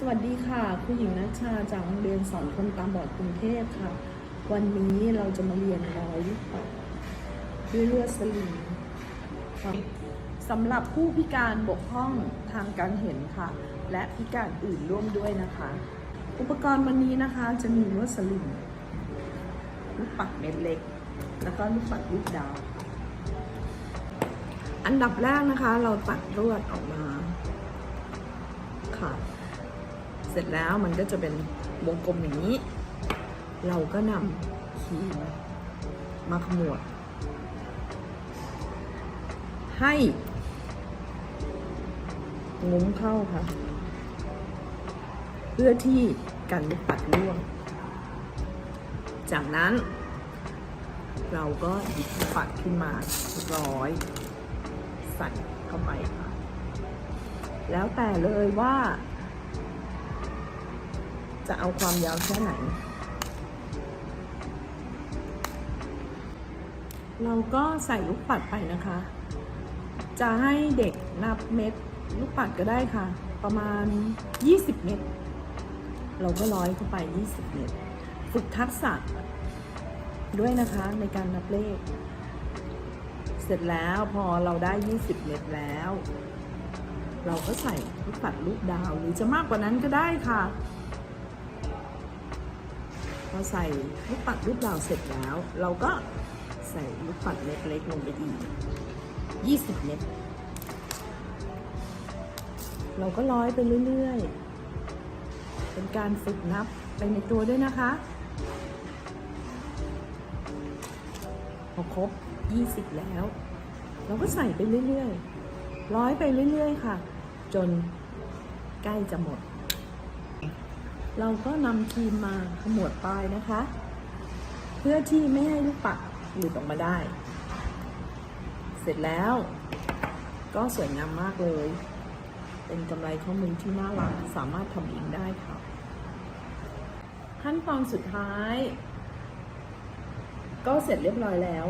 สวัสดีค่ะคุณหญิงนัชชาจากโรงเรียนสอนคนตาบอดกรุงเทพค่ะ วันนี้เราจะมาเรียนร้อยลูกปัดด้วยลวดสลิงสำหรับผู้พิการบกพร่องทางการเห็นค่ะ และพิการอื่นร่วมด้วยนะคะ อุปกรณ์วันนี้นะคะจะมีลวดสลิงลูกปัดเม็ดเล็ก แล้วก็ลูกปัดลูกดาว อันดับแรกนะคะ เราตัดลวดออกมาค่ะ สร็จแล้วมันก็จะเป็นวงกลมอย่างนี้ เราก็นำครีมมาขมวด ให้งุ้มเข้าค่ะ เพื่อที่กันลูกปัดร่วง จากนั้น เราก็หยิบปัดขึ้นมาร้อย ใส่เข้าไปค่ะ แล้วแต่เลยว่า จะเอาความยาวแค่ไหน เราก็ใส่ลูกปัดไปนะคะ จะให้เด็กนับเม็ดลูกปัดก็ได้ค่ะ ประมาณ 20 เม็ดเราก็ร้อยเข้าไป 20 เม็ดฝึกทักษะด้วยนะคะในการนับเลข เสร็จแล้วพอเราได้ 20 เม็ดแล้ว เราก็ใส่ลูกปัดลูกดาวหรือจะมากกว่านั้นก็ได้ค่ะ อใส่ลูกปัดลูกดาวเสร็จแล้ว เราก็ใส่ลูกปัดเล็กๆลงไปอีก 20 เม็ดเราก็ร้อยไปเรื่อยๆ เป็นการฝึกนับไปในตัวด้วยนะคะพอครบ 20 แล้ว เราก็ใส่ไปเรื่อยๆ ร้อยไปเรื่อยๆ ค่ะ จนใกล้จะหมด เราก็นำครีมมาขมวดปลายนะคะ เพื่อที่ไม่ให้ลูกปัดหลุดออกมาได้ เสร็จแล้ว ก็สวยงามมากเลย เป็นกำไรข้อมือที่น่ารักสามารถทำเองได้ค่ะ ขั้นตอนสุดท้าย ก็เสร็จเรียบร้อยแล้ว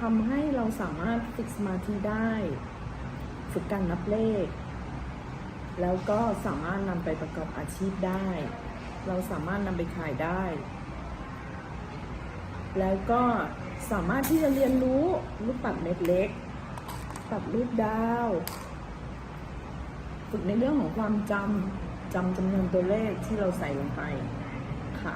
ทำให้เราสามารถฝึกสมาธิได้ ฝึกการนับเลข แล้วก็สามารถนำไปประกอบอาชีพได้ เราสามารถนำไปขายได้ แล้วก็สามารถที่จะเรียนรู้รูปปัดเม็ดเล็ก ปัดรูปดาว ฝึกในเรื่องของความจำจำจำนวนตัวเลขที่เราใส่ลงไปค่ะ